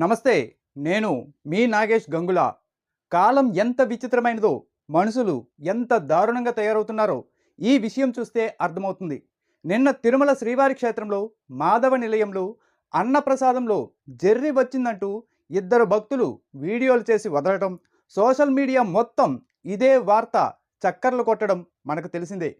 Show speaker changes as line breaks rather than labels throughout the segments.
నమస్తే నేను మీ నాగేష్ గంగుల. కాలం ఎంత విచిత్రమైనదో మనుషులు ఎంత దారుణంగా తయారవుతున్నారో ఈ విషయం చూస్తే అర్థమవుతుంది. నిన్న తిరుమల శ్రీవారి క్షేత్రంలో మాధవ నిలయంలో అన్నప్రసాదంలో జర్రి వచ్చిందంటూ ఇద్దరు భక్తులు వీడియోలు చేసి వదలటం సోషల్ మీడియా మొత్తం ఇదే వార్త చక్కర్లు కొట్టడం మనకు తెలిసిందే.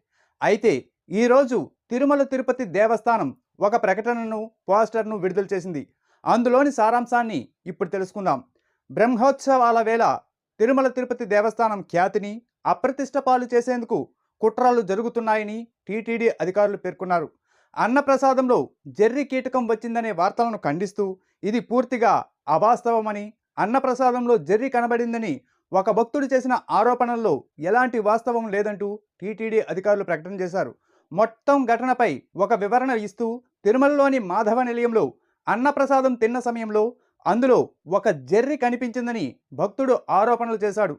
అయితే ఈరోజు తిరుమల తిరుపతి దేవస్థానం ఒక ప్రకటనను పోస్టర్ను విడుదల చేసింది. అందులోని సారాంశాన్ని ఇప్పుడు తెలుసుకుందాం. బ్రహ్మోత్సవాల వేళ తిరుమల తిరుపతి దేవస్థానం ఖ్యాతిని అప్రతిష్ట పాలు చేసేందుకు కుట్రాలు జరుగుతున్నాయని టీటీడీ అధికారులు పేర్కొన్నారు. అన్నప్రసాదంలో జెర్రీ కీటకం వచ్చిందనే వార్తలను ఖండిస్తూ ఇది పూర్తిగా అవాస్తవమని అన్నప్రసాదంలో జెర్రీ కనబడిందని ఒక భక్తుడు చేసిన ఆరోపణల్లో ఎలాంటి వాస్తవం లేదంటూ టీటీడీ అధికారులు ప్రకటన చేశారు. మొత్తం ఘటనపై ఒక వివరణ ఇస్తూ తిరుమలలోని మాధవ నిలయంలో అన్నప్రసాదం తిన్న సమయంలో అందులో ఒక జెర్రి కనిపించిందని భక్తుడు ఆరోపణలు చేశాడు.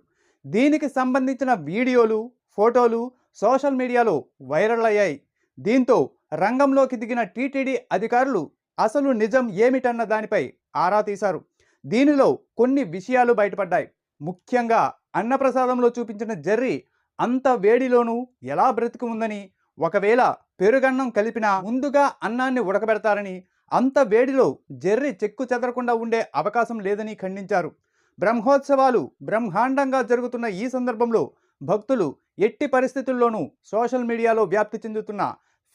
దీనికి సంబంధించిన వీడియోలు ఫోటోలు సోషల్ మీడియాలో వైరల్ అయ్యాయి. దీంతో రంగంలోకి దిగిన టీటీడీ అధికారులు అసలు నిజం ఏమిటన్న దానిపై ఆరా తీశారు. దీనిలో కొన్ని విషయాలు బయటపడ్డాయి. ముఖ్యంగా అన్నప్రసాదంలో చూపించిన జెర్రీ అంత వేడిలోనూ ఎలా బ్రతికి ఉందని ఒకవేళ పెరుగన్నం కలిపినా ముందుగా అన్నాన్ని ఉడకబెడతారని అంత వేడిలో జెర్రీ చెక్కు చెదరకుండా ఉండే అవకాశం లేదని ఖండించారు. బ్రహ్మోత్సవాలు బ్రహ్మాండంగా జరుగుతున్న ఈ సందర్భంలో భక్తులు ఎట్టి పరిస్థితుల్లోనూ సోషల్ మీడియాలో వ్యాప్తి చెందుతున్న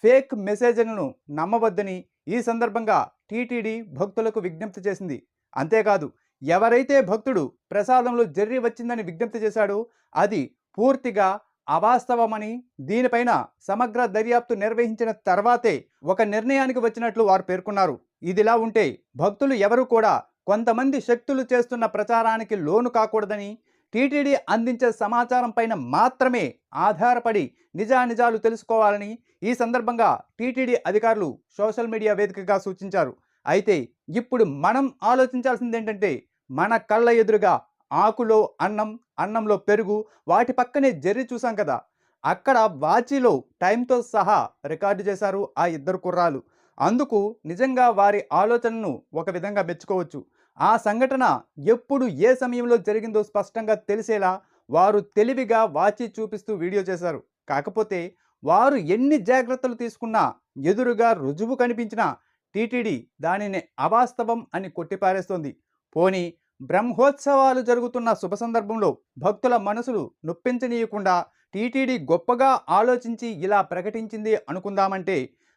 ఫేక్ మెసేజ్లను నమ్మవద్దని ఈ సందర్భంగా టీటీడీ భక్తులకు విజ్ఞప్తి చేసింది. అంతేకాదు ఎవరైతే భక్తుడు ప్రసాదంలో జర్రి వచ్చిందని విజ్ఞప్తి చేశాడో అది పూర్తిగా అవాస్తవమని దీనిపైన సమగ్ర దర్యాప్తు నిర్వహించిన తర్వాతే ఒక నిర్ణయానికి వచ్చినట్లు వారు పేర్కొన్నారు. ఇదిలా ఉంటే భక్తులు ఎవరు కూడా కొంతమంది శక్తులు చేస్తున్న ప్రచారానికి లోను కాకూడదని టీటీడీ అందించే సమాచారం పైన మాత్రమే ఆధారపడి నిజానిజాలు తెలుసుకోవాలని ఈ సందర్భంగా టీటీడీ అధికారులు సోషల్ మీడియా వేదికగా సూచించారు. అయితే ఇప్పుడు మనం ఆలోచించాల్సింది ఏంటంటే మన కళ్ళ ఎదురుగా ఆకులో అన్నం అన్నంలో పెరుగు వాటి పక్కనే జెర్రీ చూసాం కదా. అక్కడ వాచిలో టైంతో సహా రికార్డు చేశారు ఆ ఇద్దరు కుర్రాలు. అందుకు నిజంగా వారి ఆలోచనను ఒక విధంగా మెచ్చుకోవచ్చు. ఆ సంఘటన ఎప్పుడు ఏ సమయంలో జరిగిందో స్పష్టంగా తెలిసేలా వారు తెలివిగా వాచి చూపిస్తూ వీడియో చేశారు. కాకపోతే వారు ఎన్ని జాగ్రత్తలు తీసుకున్నా ఎదురుగా రుజువు కనిపించినా టీటీడీ దానిని అవాస్తవం అని కొట్టిపారేస్తోంది. పోని బ్రహ్మోత్సవాలు జరుగుతున్న శుభ సందర్భంలో భక్తుల మనసులు నొప్పించనీయకుండా టీటీడీ గొప్పగా ఆలోచించి ఇలా ప్రకటించింది అనుకుందామంటే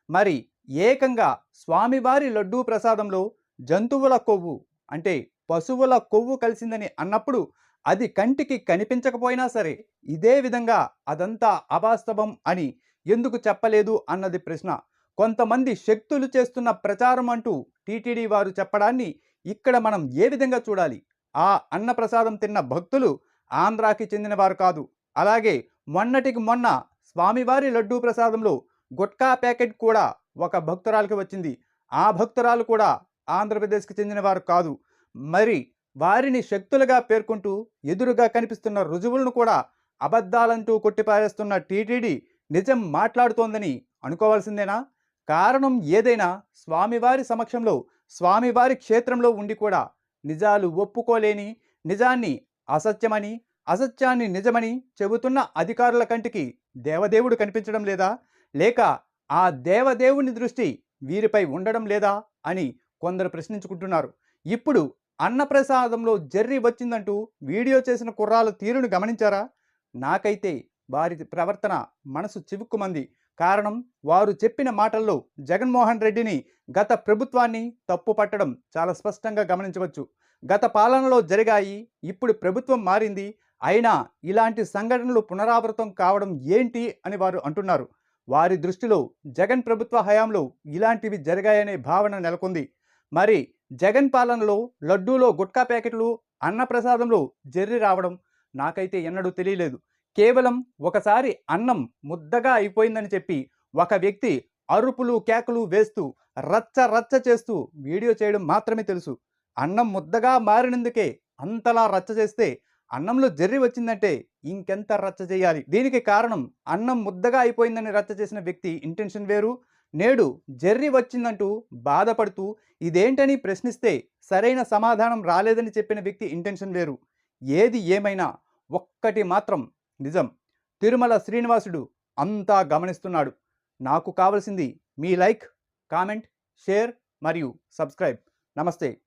మరి ఏకంగా స్వామివారి లడ్డూ ప్రసాదంలో జంతువుల కొవ్వు అంటే పశువుల కొవ్వు కలిసిందని అన్నప్పుడు అది కంటికి కనిపించకపోయినా సరే ఇదే విధంగా అదంతా అవాస్తవం అని ఎందుకు చెప్పలేదు అన్నది ప్రశ్న. కొంతమంది శక్తులు చేస్తున్న ప్రచారం అంటూ టీటీడీ వారు చెప్పడాన్ని ఇక్కడ మనం ఏ విధంగా చూడాలి? ఆ అన్నప్రసాదం తిన్న భక్తులు ఆంధ్రాకి చెందినవారు కాదు. అలాగే మొన్నటికి మొన్న స్వామివారి లడ్డూ ప్రసాదంలో గుట్కా ప్యాకెట్ కూడా ఒక భక్తురాలకి వచ్చింది. ఆ భక్తురాలు కూడా ఆంధ్రప్రదేశ్కి చెందినవారు కాదు. మరి వారిని శక్తులుగా పేర్కొంటూ ఎదురుగా కనిపిస్తున్న రుజువులను కూడా అబద్ధాలంటూ కొట్టిపారేస్తున్న టీటీడీ నిజం మాట్లాడుతోందని అనుకోవాల్సిందేనా? కారణం ఏదైనా స్వామివారి సమక్షంలో స్వామివారి క్షేత్రంలో ఉండి కూడా నిజాలు ఒప్పుకోలేని నిజాన్ని అసత్యమని అసత్యాన్ని నిజమని చెబుతున్న అధికారుల కంటికి దేవదేవుడు కనిపించడం లేదా? లేక ఆ దేవదేవుని దృష్టి వీరిపై ఉండడం లేదా? అని కొందరు ప్రశ్నించుకుంటున్నారు. ఇప్పుడు అన్నప్రసాదంలో జర్రీ వచ్చిందంటూ వీడియో చేసిన కుర్రాల తీరును గమనించారా? నాకైతే వారి ప్రవర్తన మనసు చివుక్కుమంది. కారణం వారు చెప్పిన మాటల్లో జగన్మోహన్ రెడ్డిని గత ప్రభుత్వాన్ని తప్పు పట్టడం చాలా స్పష్టంగా గమనించవచ్చు. గత పాలనలో జరిగాయి ఇప్పుడు ప్రభుత్వం మారింది అయినా ఇలాంటి సంఘటనలు పునరావృతం కావడం ఏంటి అని వారు అంటున్నారు. వారి దృష్టిలో జగన్ ప్రభుత్వ హయాంలో ఇలాంటివి జరిగాయనే భావన నెలకొంది. మరి జగన్ పాలనలో లడ్డూలో గుట్కా ప్యాకెట్లు అన్నప్రసాదంలో జర్రి రావడం నాకైతే ఎన్నడూ తెలియలేదు. కేవలం ఒకసారి అన్నం ముద్దగా అయిపోయిందని చెప్పి ఒక వ్యక్తి అరుపులు కేకలు వేస్తూ రచ్చ రచ్చ చేస్తూ వీడియో చేయడం మాత్రమే తెలుసు. అన్నం ముద్దగా మారినందుకే అంతలా రచ్చ చేస్తే అన్నంలో జర్రి వచ్చిందంటే ఇంకెంత రచ్చ చేయాలి? దీనికి కారణం అన్నం ముద్దగా అయిపోయిందని రచ్చ చేసిన వ్యక్తి ఇంటెన్షన్ వేరు. నేడు జెర్రీ వచ్చిందంటూ బాధపడుతూ ఇదేంటని ప్రశ్నిస్తే సరైన సమాధానం రాలేదని చెప్పిన వ్యక్తి ఇంటెన్షన్ వేరు. ఏది ఏమైనా ఒక్కటి మాత్రం నిజం. తిరుమల శ్రీనివాసుడు అంతా గమనిస్తున్నాడు. నాకు కావలసింది మీ లైక్ కామెంట్ షేర్ మరియు సబ్స్క్రైబ్. నమస్తే.